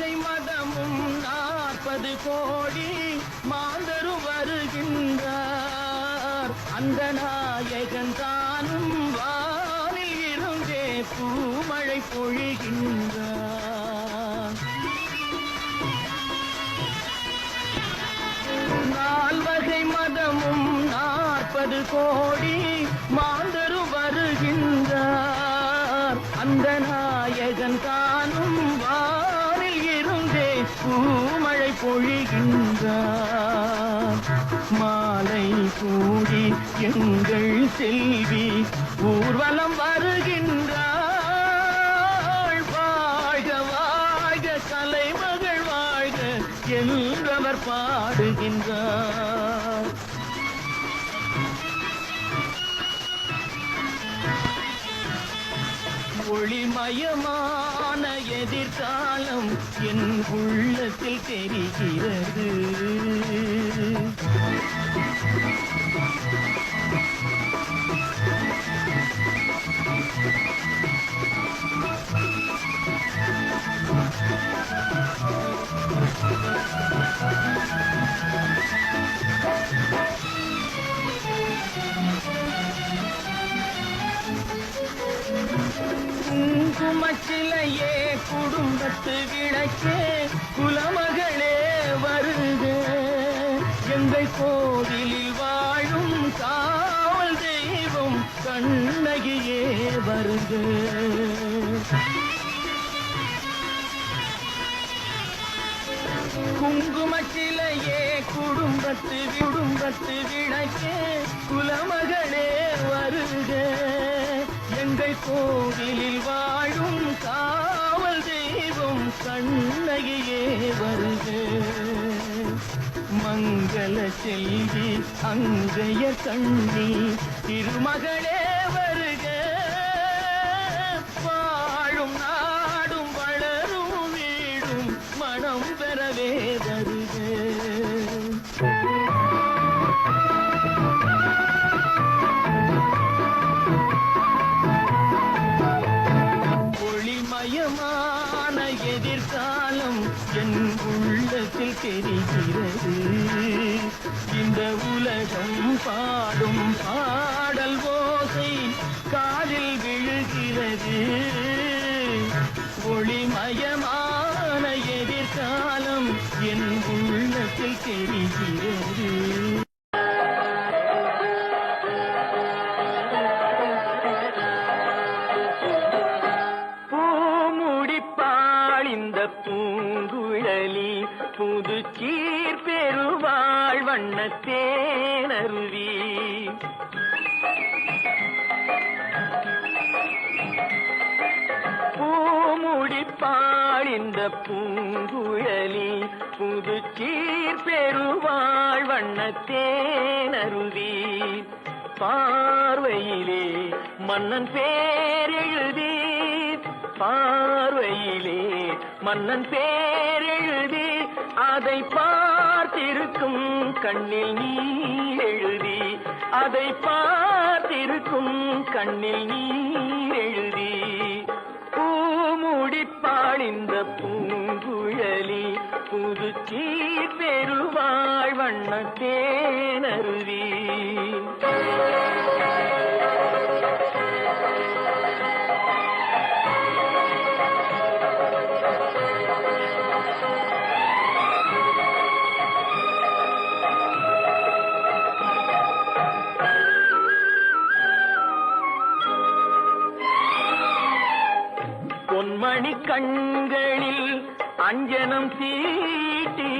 நால்வகை மதமும் நாற்பது கோடி மாந்தரும் வருகின்றார். அந்த நாயகன் தானும் வானில் இருந்தே பூமழை பொழிகின்றார். நால்வகை மதமும் நாற்பது கோடி எங்கள் செல்வி ஊர்வலம் வருகின்றாள். வாழ்க வாழ்க கலைமகள் வாழ்க என்றவர் பாடுகின்றார். ஒளிமயமான எதிர்காலம் என் உள்ளத்தில் தெரிகிறது. குமச்சிலையே குடும்பத்து விளக்கே குலமகளே வருக எங்கள் கோவிலில் வா வாழும் காவல் தெய்வம் கண்ணகியே வருக குங்குமச்சிலையே குடும்பத்து குடும்பத்து விளக்கே குலமகளே வருக எங்கள் கோவிலில் வாழும் காவல் தெய்வம் கண்ணகியே வருக மங்கள செல்வி அங்கைய கண்ணி திருமகளே வருக. வாழும் நாடும் வளரும் வீடும் மனம் பெறவே வருக. ஒளிமயமான எதிர்காலம் என் உள்ளத்தில் தெரிகிறது. பூங்குழலி புதுச்சீர் பெருவாழ் வண்ணத்தேனருவி பூமுடிப்பாளிந்த பூங்குழலி புதுச்சீர் பெருவாழ் வண்ணத்தேனருவி பார்வையிலே மன்னன் பேர் எழுதி பார்வையிலே மன்னன் பேரெழுதி அதை பார்த்திருக்கும் கண்ணில் நீ எழுதி அதை பார்த்திருக்கும் கண்ணில் நீ எழுதி. பூமுடிப்பாளிந்த பூங்குழலி புது பெருவாழ் வண்ண தேனருவி அஞ்சனம் தீட்டி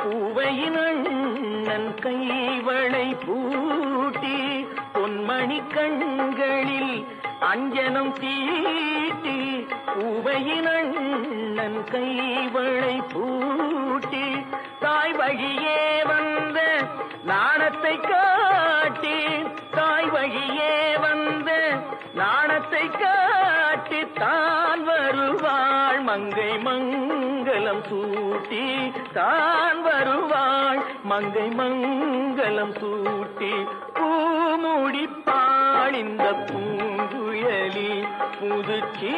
பூவையின் அண்ணன் கைவளை பூட்டி பொன்மணி கண்களில் அஞ்சனம் தீட்டி பூவையின் அண்ணன் கைவளை பூட்டி தாய் வழியே வந்த நாணத்தை காட்டி தாய் வழியே வந்த நாணத்தை காட்டி தான் வருவாள் மங்கை மங்க சூட்டி தான் வருவாள். மங்கை மங்களம் சூட்டி பூமுடிப்பாள் இந்த பூங்குயலி. புதுச்சி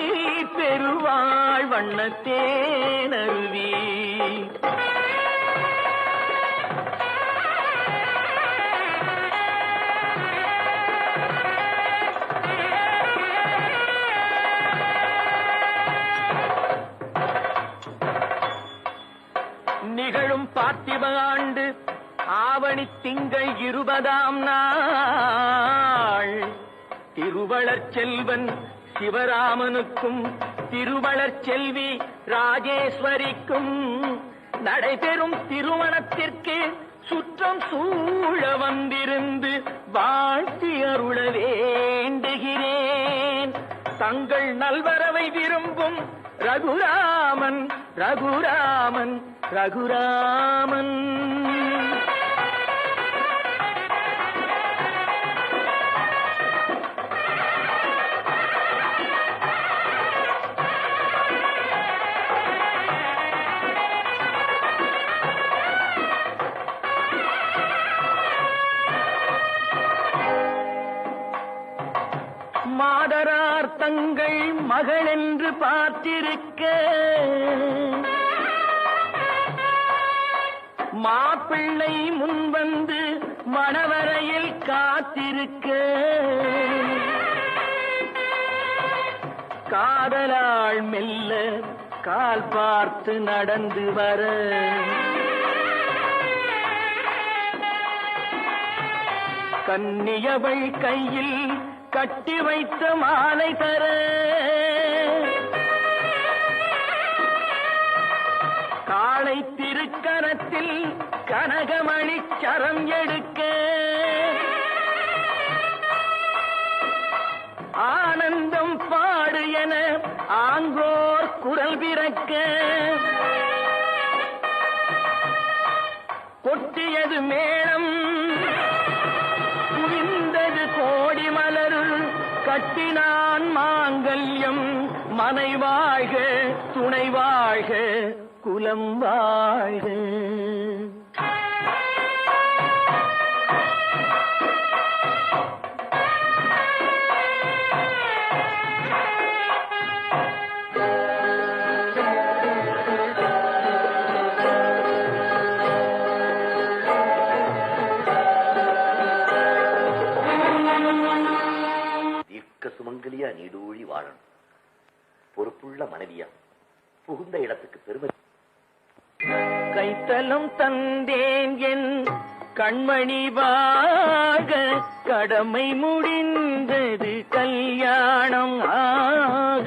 பெறுவாள் வண்ணத்தேனருவி நிகழும் பார்த்திப ஆண்டு ஆவணி திங்கள் இருபதாம் நாள். திருவளர் செல்வன் சிவராமனுக்கும் திருவளர் செல்வி ராஜேஸ்வரிக்கும் நடைபெறும் திருமணத்திற்கு சுற்றம் சூழ வந்திருந்து வாழ்த்தி அருள வேண்டுகிறேன். தங்கள் நல்வரவை விரும்பும் ரகுராமன் ரகுராமன் ரகுராமன். மாதரார் தங்கள் மகள் என்று பார்த்திருக்க மாப்பிள்ளை முன்வந்து மணவரையில் காத்திருக்க. காதலாள் மெல்ல கால் பார்த்து நடந்து வர. கன்னியவள் கையில் கட்டி வைத்த மாலை தர. கணத்தில் கனகமணி சரம் எடுக்க. ஆனந்தம் பாடு என ஆங்கோர் குரல் பிறக்க கொட்டியது மேளம் குவிந்தது கோடி மலர். கட்டினான் மாங்கல்யம் மனைவாழ்க துணைவாழ்க. துணை வாழ்க. தந்தேன் என் கண்மணிவாக கடமை முடிந்தது கல்யாணம் ஆக.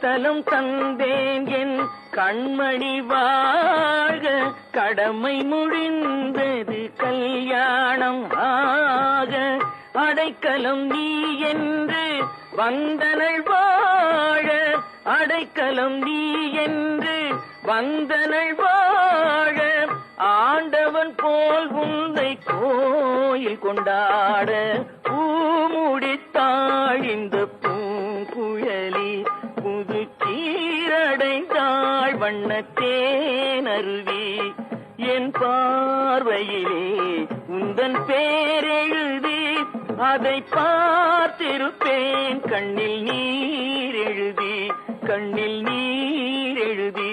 தலம் தந்தேன் என் கண்மணி வாழ கடமை முடிந்தது கல்யாணம் ஆக. அடைக்கலம் நீ என்று வந்தனள் வாழ. அடைக்கலம் நீ என்று வந்தனள் வாழ. ஆண்டவன் போல் உந்தை கோயில் கொண்டாட. பூ முடித்தாழிந்து வண்ணத்தேன் அருதி என் பார்வையிலே உந்தன் பேரெழுதி அதை பார்த்திருப்பேன். கண்ணில் நீர் எழுதி கண்ணில் நீர் எழுதி.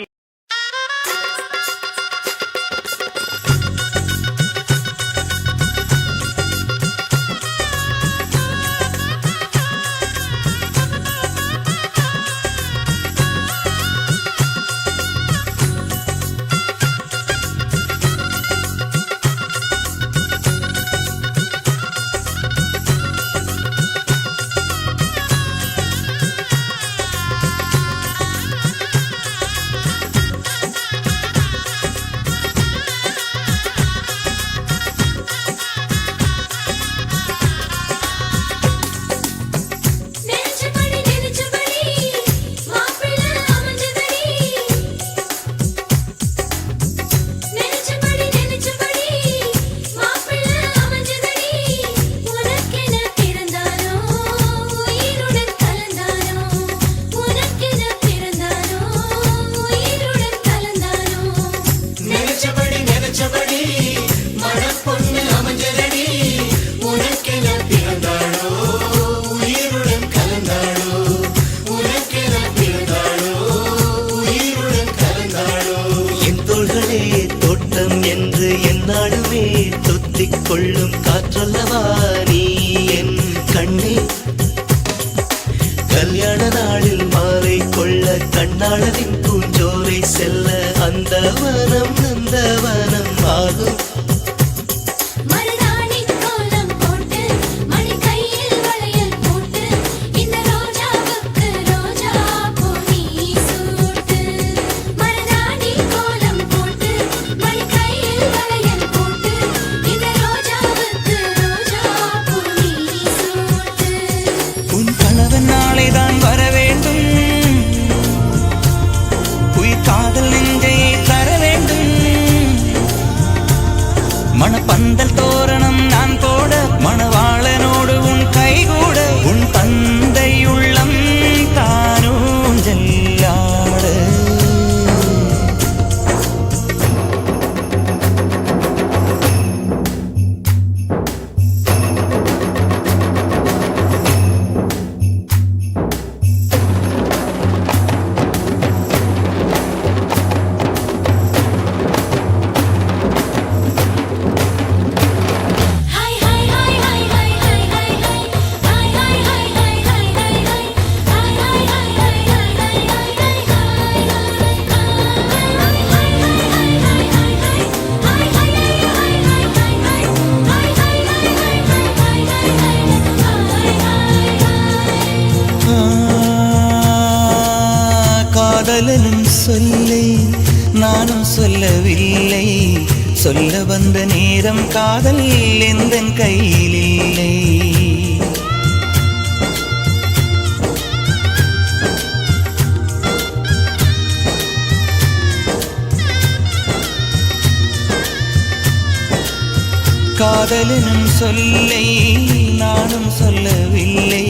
ஜோரை செல்ல அந்த வனம் நந்தவனம் ஆகும். காதலனும் சொல்லை நானும் சொல்லவில்லை. சொல்ல வந்த நேரம் காதல் எந்த கையில் இல்லை காதலனும் சொல்லை நானும் சொல்லவில்லை.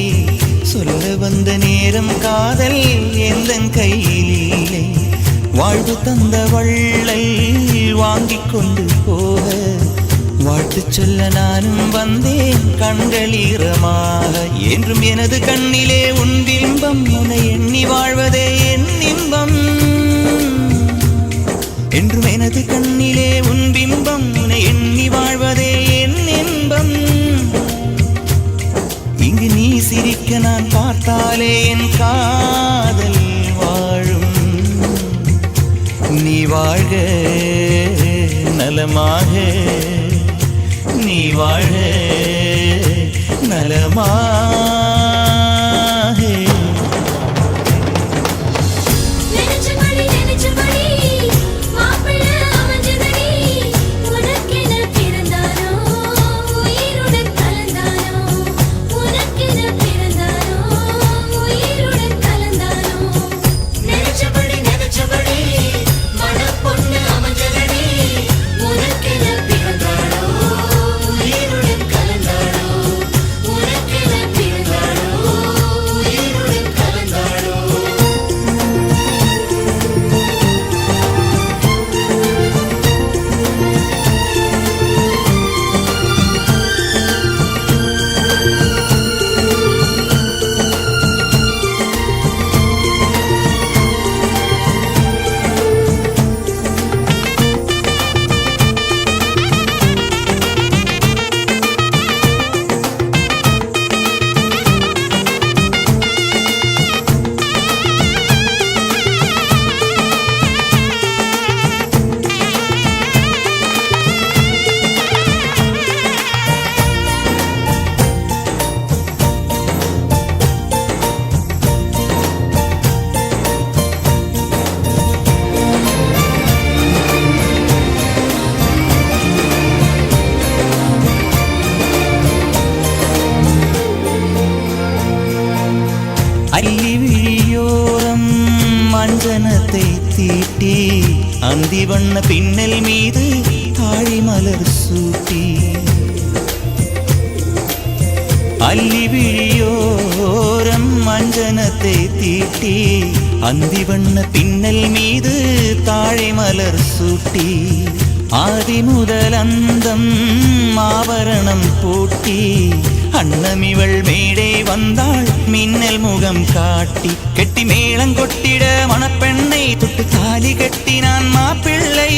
சொல்ல வந்த நேரம் காதல் எந்த கையிலே வாழ்வு தந்த வள்ளல் வாங்கி கொண்டு போக. வாழ்த்து சொல்ல நானும் வந்தேன் கண்கள் ஈரமாக என்றும் எனது கண்ணிலே உன் பிம்பம் என எண்ணி வாழ்வதே என் വാഴേ നലമാ அந்தி வண்ண பின்னல் மீது தாழி மலர் சூட்டி. அள்ளி விழியோரம் மஞ்சனத்தை தீட்டி அந்தி வண்ண பின்னல் மீது தாழை மலர் சூட்டி. ஆதி முதல் அந்தம் ஆபரணம் பூட்டி. அன்னமிவள் மேடே வந்தாள். மின்னல் முகம் காட்டி கெட்டி மேளங்கொட்டிட மணப்பெண்ணை தொட்டு தாலி கட்டி நான் மாப்பிள்ளை.